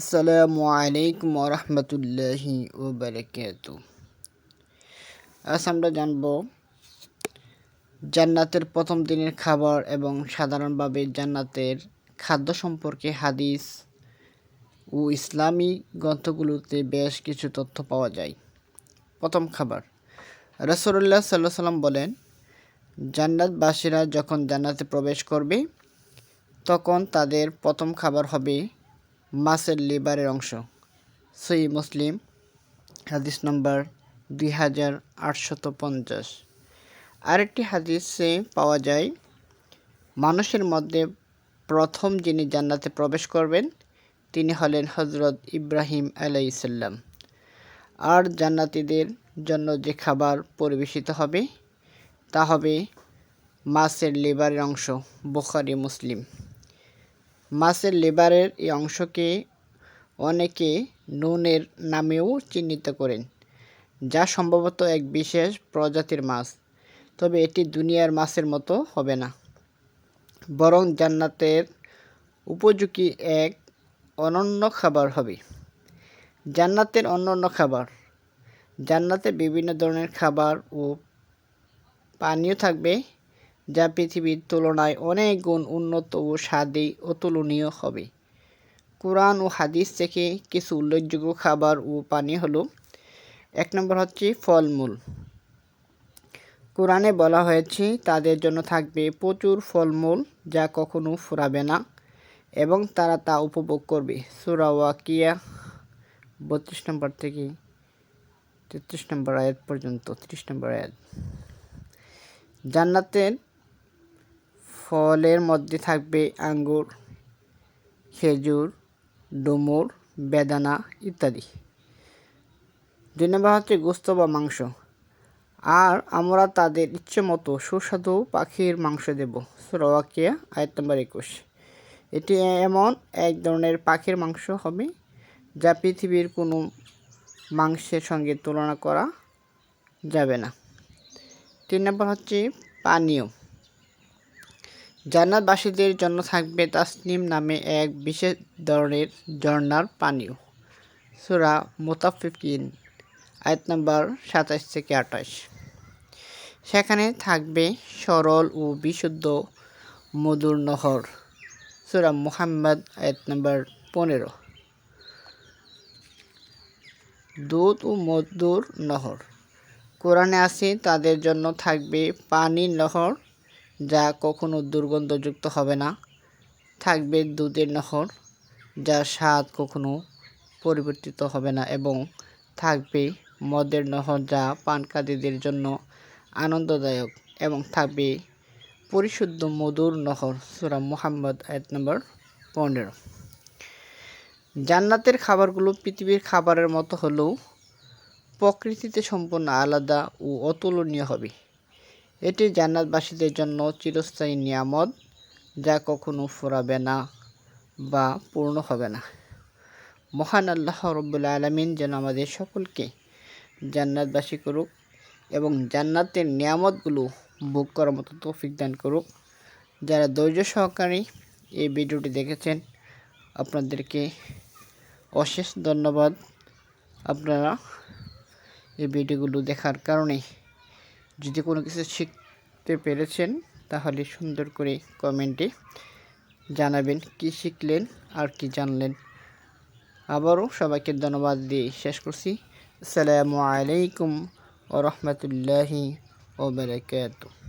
আসসালামু আলাইকুম রহমতুল্লাহি ও বারকাত আজ আমরা জানব জান্নাতের প্রথম দিনের খাবার এবং সাধারণভাবে জান্নাতের খাদ্য সম্পর্কে হাদিস ও ইসলামী গ্রন্থগুলোতে বেশ কিছু তথ্য পাওয়া যায়। প্রথম খাবার রসল্লাহ সাল্লাহ সাল্লাম বলেন, জান্নাতবাসীরা যখন জান্নাতে প্রবেশ করবে, তখন তাদের প্রথম খাবার হবে মাছের লিভারের অংশ। সই মুসলিম, হাদিস নম্বর দুই হাজার আটশত পঞ্চাশ। আরেকটি হাদিসে পাওয়া যায়, মানুষের মধ্যে প্রথম যিনি জান্নাতে প্রবেশ করবেন, তিনি হলেন হজরত ইব্রাহিম আলাইসাল্লাম আর জান্নাতিদের জন্য যে খাবার পরিবেশিত হবে, তা হবে মাছের লিভারের অংশ, বুখারি, মুসলিম। মাছের লিভারের এই অংশকে অনেকে নুনের নামেও চিহ্নিত করেন, যা সম্ভবত এক বিশেষ প্রজাতির মাছ। তবে এটি দুনিয়ার মাছের মতো হবে না, বরং জান্নাতের উপযোগী এক অনন্য খাবার হবে। জান্নাতের অন্যান্য খাবার। জান্নাতে বিভিন্ন ধরনের খাবার ও পানীয় থাকবে যা পৃথিবীর তুলনায় অনেক গুণ উন্নত ও স্বাদে অতুলনীয় হবে। কোরআন ও হাদিস থেকে কিছু উল্লেখযোগ্য খাবার ও পানি হলো, এক নম্বর হচ্ছে ফলমূল। কোরআনে বলা হয়েছে, তাদের জন্য থাকবে প্রচুর ফলমূল যা কখনো ফুরাবে না এবং তারা তা উপভোগ করবে। সুরাওয়াকিয়া বত্রিশ নম্বর থেকে তেত্রিশ নম্বর আয়াত পর্যন্ত, ত্রিশ নম্বর আয়াত। জান্নাতের ফলের মধ্যে থাকবে আঙ্গুর, খেজুর, ডুমুর, বেদানা ইত্যাদি। দুই নম্বর হচ্ছে গোস্ত বা মাংস। আর আমরা তাদের ইচ্ছে মতো সুস্বাদু পাখির মাংস দেব। সুরওয়াকিয়া, আয়াত নম্বর একুশ। এটি এমন এক ধরনের পাখির মাংস হবে যা পৃথিবীর কোনো মাংসের সঙ্গে তুলনা করা যাবে না। তিন নম্বর হচ্ছে পানীয়। জান্নাতবাসীদের জন্য থাকবে তাসনিম নামে এক বিশেষ ধরনের ঝর্নার পানীয় সুরা মোতাফিকিন আয়াত নম্বর সাতাশ থেকে আঠাশ। সেখানে থাকবে সরল ও বিশুদ্ধ মধুর নহর। সুরা মুহাম্মদ, আয়াত নম্বর পনেরো। দুধ ও মধুর নহর। কোরআনে আছে, তাদের জন্য থাকবে পানির নহর যা কখনো দুর্গন্ধযুক্ত হবে না। থাকবে দুধের নহর যার স্বাদ কখনো পরিবর্তিত হবে না এবং থাকবে মদের নহর, যা পানকারীদের জন্য আনন্দদায়ক এবং থাকবে পরিশুদ্ধ মধুর নহর, সুরা মোহাম্মদ, আয়াত নম্বর পনেরো। জান্নাতের খাবারগুলো পৃথিবীর খাবারের মতো হলেও প্রকৃতিতে সম্পূর্ণ আলাদা ও অতুলনীয় হবে। এটি জান্নাতবাসীদের জন্য চিরস্থায়ী নিয়ামত, যা কখনো ফুরাবে না বা পূর্ণ হবে না। মহান আল্লাহ রব্বুল আলমিন যেন আমাদের সকলকে জান্নাতবাসী করুক এবং জান্নাতের নিয়ামতগুলো ভোগ করার মতো তৌফিক দান করুক। যারা ধৈর্য সহকারী এই ভিডিওটি দেখেছেন, আপনাদেরকে অশেষ ধন্যবাদ। আপনারা এই ভিডিওগুলো দেখার কারণে যদি কোনো কিছু শিখতে পেরেছেন, তাহলে সুন্দর করে কমেন্টে জানাবেন কি শিখলেন আর কি জানলেন। আবারও সবাইকে ধন্যবাদ দিয়ে শেষ করছি। আসসালামু আলাইকুম ও রহমতুল্লাহি ওবরাকাতুহ